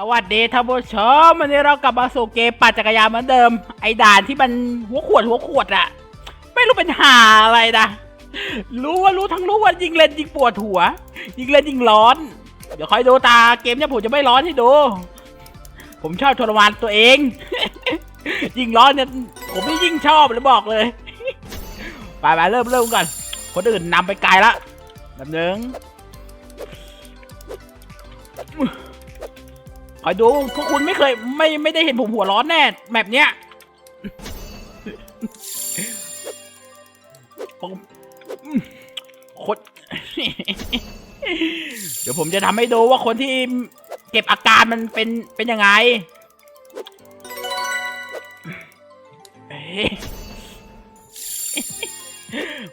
สวัสดีท่านผู้ชมวันนี้เรากลับมาสู่เกมปั่นจักรยานเหมือนเดิม ไอ้ด่านที่มันหัวขวดหัวขวดอะไม่รู้เป็นหาอะไรนะ รู้ว่ารู้ทั้งรู้ว่ายิงเล่นยิงปวดหัว ยิงเล่นยิงร้อน เดี๋ยวคอยดูตาเกมเนี่ยผมจะไม่ร้อนให้ดู ผมชอบทรมานตัวเอง ยิงร้อนเนี่ยผมไม่ยิ่งชอบเลยบอกเลยไปไปเริ่มเริ่มก่อน คนอื่นนำไปไกลละแบบนึง คอยดูพวกคุณไม่เคยไม่ไม่ได้เห็นผมหัวร้อนแน่แบบเนี้ยผมคนเดี๋ยวผมจะทำให้ดูว่าคนที่เก็บอาการมันเป็นเป็นยังไง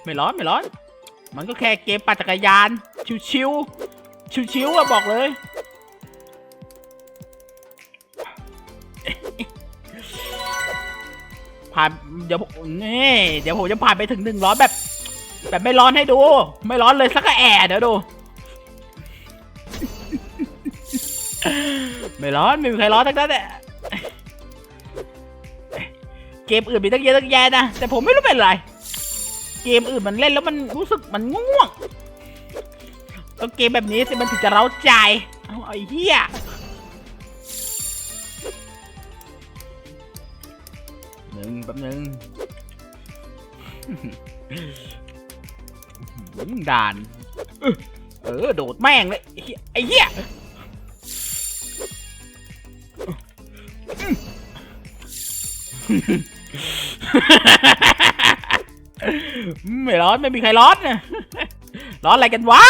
ไม่ร้อนไม่ร้อน มันก็แค่เกมปั่นจักรยาน ชิวๆชิวๆอะบอกเลย ผ่านเดี๋ยวผมนี่เดี๋ยวผมจะผ่านไปถึงหนึ่งร้อนแบบ แบบไม่ร้อนให้ดู ไม่ร้อนเลยสักแอะเดี๋ยวดู ไม่ร้อนไม่มีใครร้อนทั้งนั้นแหละเกมอื่นมีตั้งเยอะตั้งแยะนะแต่ผมไม่รู้เป็นไร เกมอื่นมันเล่นแล้วมันรู้สึกมันง่วงต้องเกมแบบนี้สิมันถึงจะเร้าใจเอาไอ้เหี้ย หนึ่งแป๊บหนึ่งมึงด่าน เออ โดดแม่งเลยไอ้เหี้ยไอ้เหี้ยไม่ร้อนไม่มีใครร้อนนะร้อนอะไรกันวะ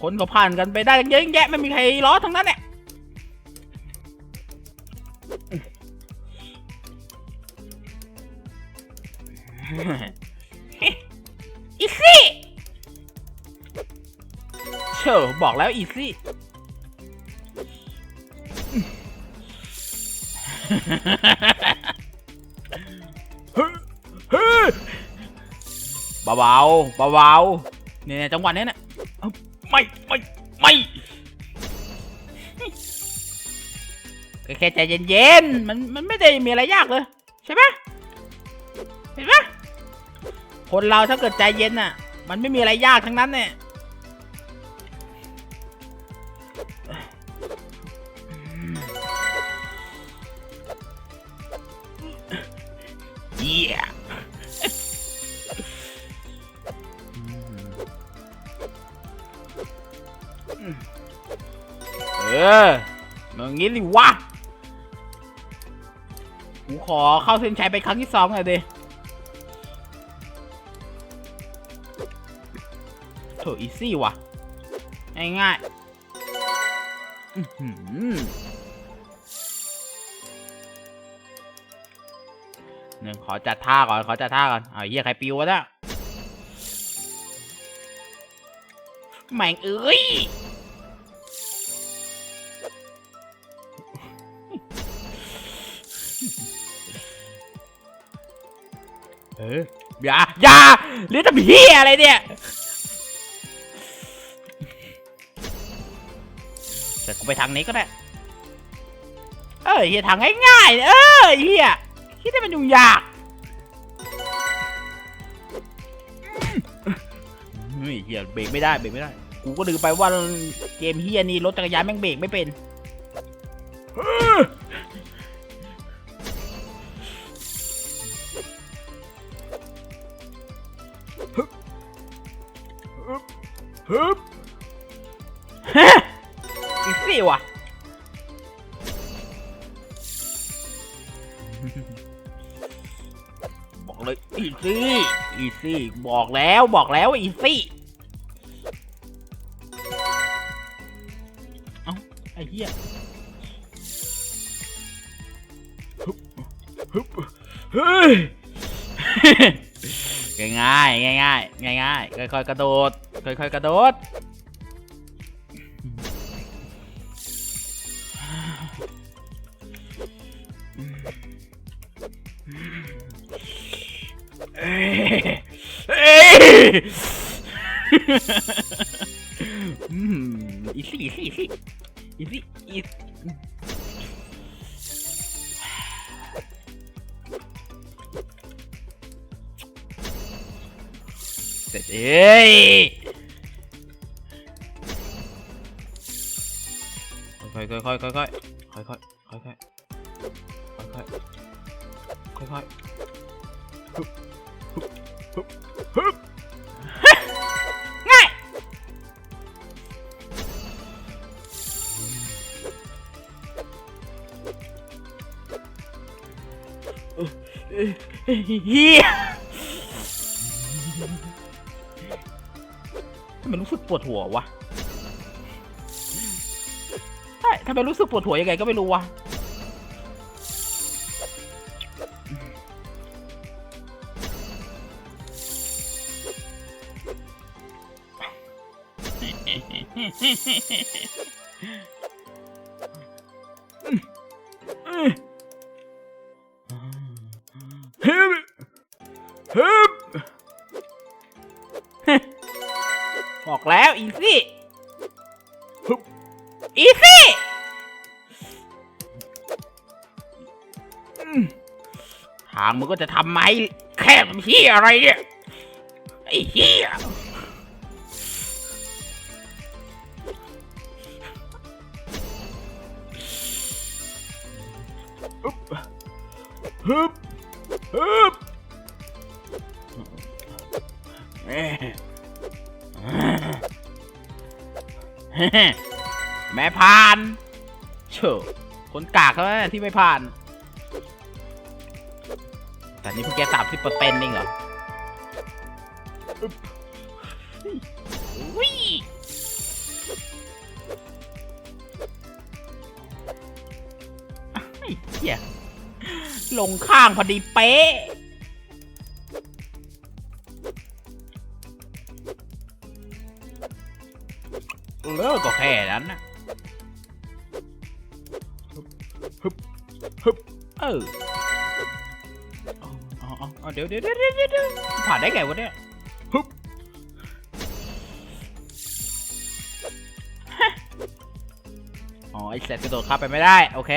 คนก็ผ่านกันไปได้เยอะแยะไม่มีใครร้อนทั้งนั้นแหละ อีซี่เชอบอกแล้วอีซี่เบาเบาเบาเบาๆเนี่ยจังหวะนี้เนี่ยเอ้าไม่ไม่ไม่แค่ใจเย็นๆ มันมันไม่ได้มีอะไรยากเลย ใช่ไหมเห็นไหม คนเราถ้าเกิดใจเย็นน่ะ มันไม่มีอะไรยากทั้งนั้นเนี่ยเยี่ยเออมึงงี้สิวะ กูขอเข้าเส้นชัยไปครั้งที่สองหน่อยดิ โถอีซี่ว่ะ ง่ายง่ายหนึ่งขอจัดท่าก่อน ขอจัดท่าก่อนเอาเฮียใครปิววะเนี่ยแม่งเอ้ยเอออย่าอย่าหรือทำเฮียอะไรเนี่ย ไปทางนี้ก็ได้ เออเฮียทางง่ายๆเนี่ยเออเฮียคิดได้มันยุ่งยากเฮียเบรกไม่ได้เบรกไม่ได้ กูก็ลืมไปว่าเกมเฮียนี่รถจักรยานแม่งเบรกไม่เป็นฮึบฮะอีซี่ ว่ะ บอกเลยอีซี่อีซี่บอกแล้วบอกแล้วอีซี่เอ้าไอ้เหี้ยฮึบฮึบเฮ้ยง่ายง่ายง่ายง่ายง่ายค่อยๆกระโดดค่อยๆกระโดด เอ้ยเอ้ยอืมอีซี่อีซี่อีซี่อีซี่อีเสร็จเอ้ยค่อยๆค่อยๆค่อยๆค่อยๆค่อยๆ เฮียทำไมรู้สึกปวดหัววะใช่ทำไมรู้สึกปวดหัวยังไงก็ไม่รู้วะ ฮึบบอกแล้วอีซี่ฮึบอีซี่อืมทางมึงก็จะทำไหมแค่เฮียอะไรเนี่ยไอ้เฮียฮึ แม่ผ่านเชอคนกากแล้วนะที่ไม่ผ่าน แต่นี่เพิ่งแค่สามสิบเปอร์เซ็นต์เองเหรออึ๊บอุ้ยไอ้เหี้ยลงข้างพอดีเป๊ะ เลิกก็แค่นั้นนะฮึบฮึบเออเอาเอาเอาเอาเดี๋ยวเดี๋ยวเดี๋ยวเดี๋ยวเดี๋ยวผ่านได้ไงวะเนี่ยฮึบฮะอ๋อไอเสร็จกระโดดข้ามไปไม่ได้ โอเค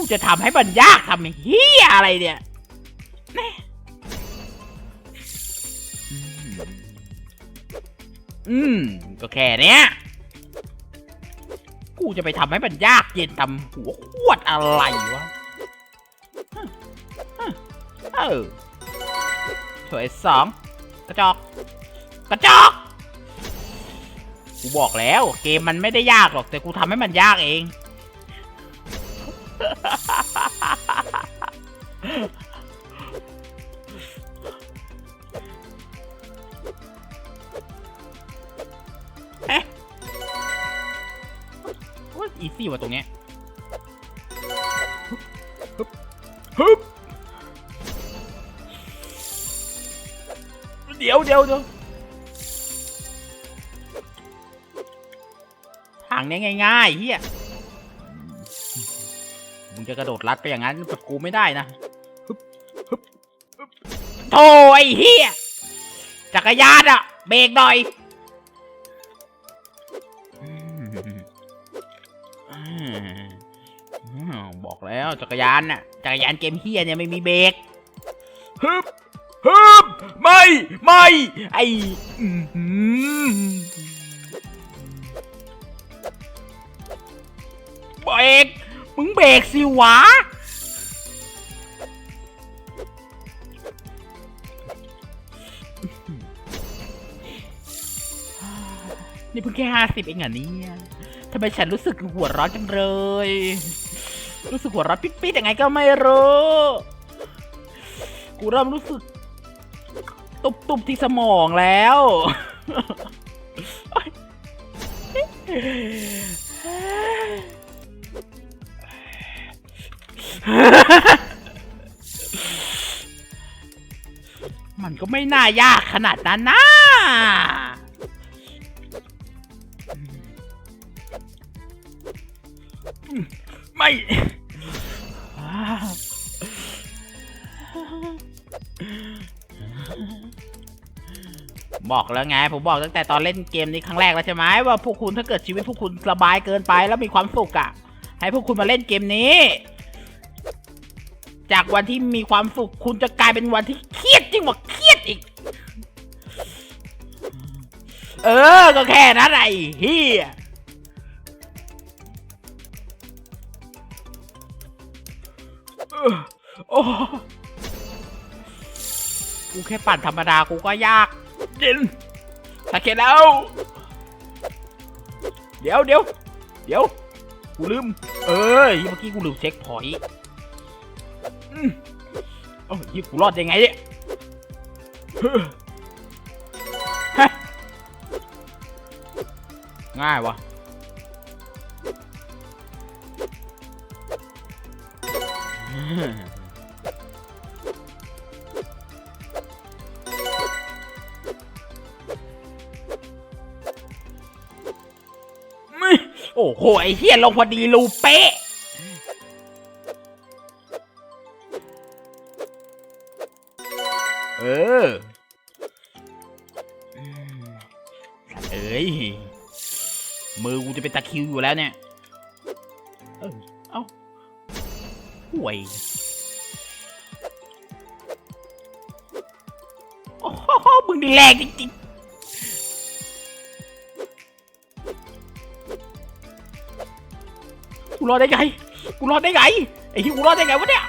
กูจะทำให้มันยากทำเฮียอะไรเนี่ยแน่อืม ก็แค่เนี้ย กูจะไปทำให้มันยากเย็นทำหัวขวดอะไรวะเออถอยสองกระจอก กระจอก กูบอกแล้ว เกมมันไม่ได้ยากหรอก แต่กูทำให้มันยากเอง ว่าอีซี่ว่ะตรงเนี้ยฮึบฮึบเดี๋ยวเดี๋ยวเดี๋ยวทางเนี้ยง่ายๆเฮีย จะกระโดดลัดไปอย่างนั้นกับกูไม่ได้นะโธ่ไอ้เฮียจักรยานอะเบรกหน่อยบอกแล้วจักรยานน่ะจักรยานเกมเฮียเนี่ยไม่มีเบรกฮึบฮึบไม่ไม่ไออื้อหือเบรก มึงเบรกสิวะ นี่เพิ่งแค่ห้าสิบเองอะเนี่ยทำไมฉันรู้สึกหัวร้อนจังเลย รู้สึกหัวร้อนปิดๆยังไงก็ไม่รู้ กูเริ่มรู้สึก ตุบๆที่สมองแล้ว มันก็ไม่น่ายากขนาดนั้นนะไม่บอกแล้วไง ผมบอกตั้งแต่ตอนเล่นเกมนี้ครั้งแรกแล้วใช่ไหมว่าพวกคุณถ้าเกิดชีวิตพวกคุณสบายเกินไปแล้วมีความสุขอะให้พวกคุณมาเล่นเกมนี้ จากวันที่มีความสุขคุณจะกลายเป็นวันที่เครียดจริงกว่าเครียดอีก เออ ก็แค่นั้นไอ้เฮียโอ้กูแค่ปั่นธรรมดากูก็ยากเย็นสักแค่แล้ว เดี๋ยวเดี๋ยวเดี๋ยว กูลืม เออเมื่อกี้กูลืมเช็คพอยต์ อืมเอ้ยกูรอดยังไงเนี่ยง่ายวะโอ้โห ไอ้เฮียลงพอดีรูเป๊ะ เออ เอ้ย มือกูจะเป็นตะคิวอยู่แล้วเนี่ย เออเอ้าห่วยโอ้โหมึงดีแรงจริงๆกูรอดได้ไง กูรอดได้ไง ไอ้ที่กูรอดได้ไงวะเนี่ย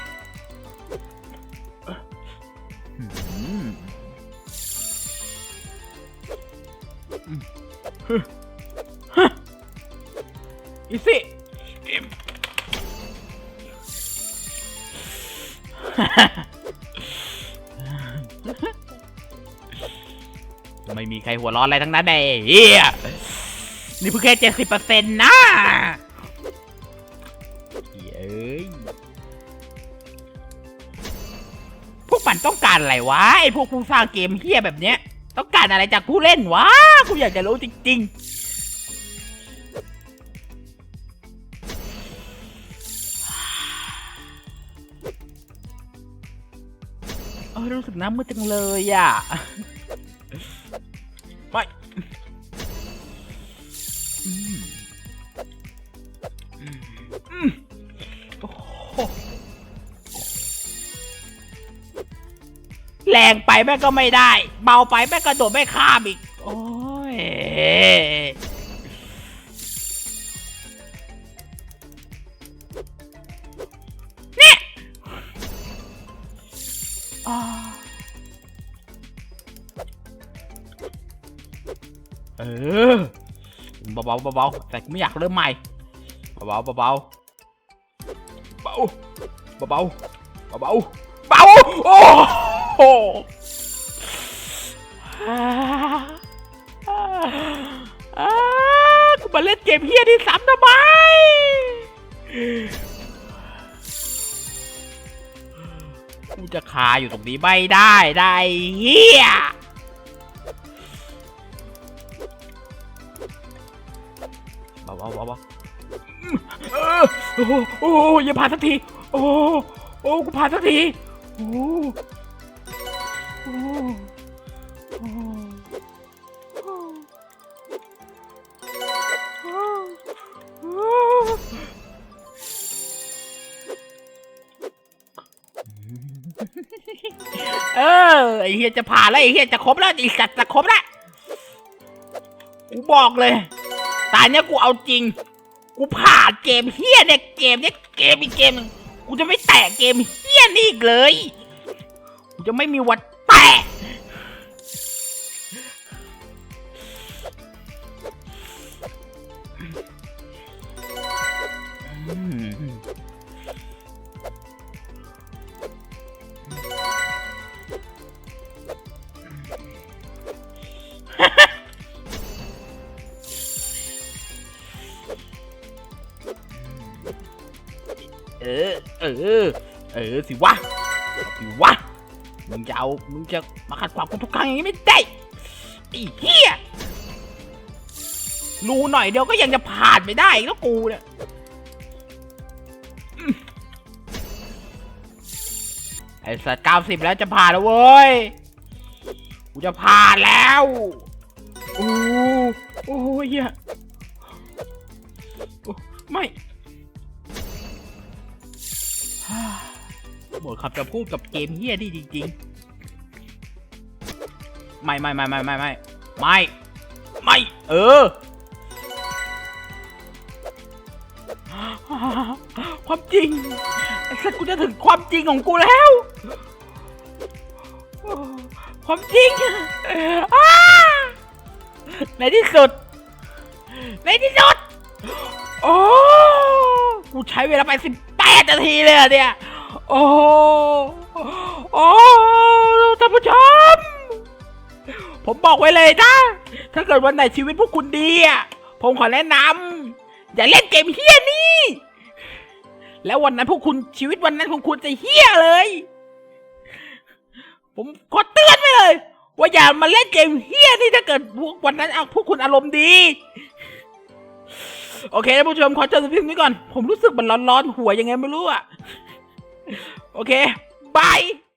อนอะไรทั้งนั้นเด้เฮียนี่เพิ่งแค่เจ็ดสิบเปอร์เซ็นต์นะเฮียเอ้ยพวกมันต้องการอะไรวะไอพวกผู้สร้างเกมเฮี้ยแบบเนี้ย ต้องการอะไรจากผู้เล่นวะกูอยากจะรู้จริงๆเออรู้สึกน้ำมืดจังเลยอะ แรงไปแม่ก็ไม่ได้ เบาไปแม่งก็โดดไม่ข้ามอีก โอ้ยเนี่ยอ่าเออเบาๆเบาๆแต่กูไม่อยากเริ่มใหม่ เบาๆเบาๆเบาเบาเบาเบาเบาโอ้โหอ่าอ่ากูมาเล่นเกมเฮียที่ซ้ำทำไมกูจะคาอยู่ตรงนี้ไม่ได้ได้เฮียเบาเบาๆเอ อโอ้โหโอ้โหอย่าผ่านสักที โอ้โหโอ้กูผ่านสักทีโอ้โหโอ้โหโอ้โหโอ้โหเออไอเฮียจะผ่านแล้วไอเฮียจะครบแล้วไอสัตว์จะครบแล้วกูบอกเลยตายเนี้ยกูเอาจริง กูผ่านเกมเฮียเนี่ยเกมเนี้ยเกมอีกเกมหนึงกูจะไม่แตะเกมเฮียนี่อีกเลย กูจะไม่มีวันแตะ อเออเออสิวะสิวะมึงจะเอามึงจะมาขัดขวางกูทุกครั้งอย่างนี้ไม่ได้ไอ้เหี้ยรู้หน่อยเดียวก็ยังจะผ่านไม่ได้แล้วกูเนี่ยไอ้สัตว์เก้าสิบแล้วจะผ่านแล้วเว้ย กูจะผ่านแล้วโอ้โอ้ยเหี้ยไม่ หมดคำจะพูดกับเกมเฮียนี่จริงๆ ไม่ไม่ไม่ไม่ไม่ไม่ไม่ไม่เออ ความจริงไอ้สัตว์กูจะถึงความจริงของกูแล้ว ความจริงในที่สุด ในที่สุด โอ้ กูใช้เวลาไปสิบแปดนาทีเลยเนี่ย โอ้โอ้ท่านผู้ชม ผมบอกไว้เลยนะ ถ้าเกิดวันไหนชีวิตพวกคุณดีอะ ผมขอแนะนำอย่าเล่นเกมเฮี้ยนี่ แล้ววันนั้นพวกคุณชีวิตวันนั้นของคุณจะเฮี้ยเลย ผมขอเตือนไว้เลย ว่าอย่ามาเล่นเกมเฮี้ยนี่ถ้าเกิดพวกวันนั้นอะพวกคุณอารมณ์ดีโอเคท่านผู้ชมขอจบคลิปนี้ก่อน ผมรู้สึกมันร้อนๆ หัวยังไงไม่รู้อะ โอเคบาย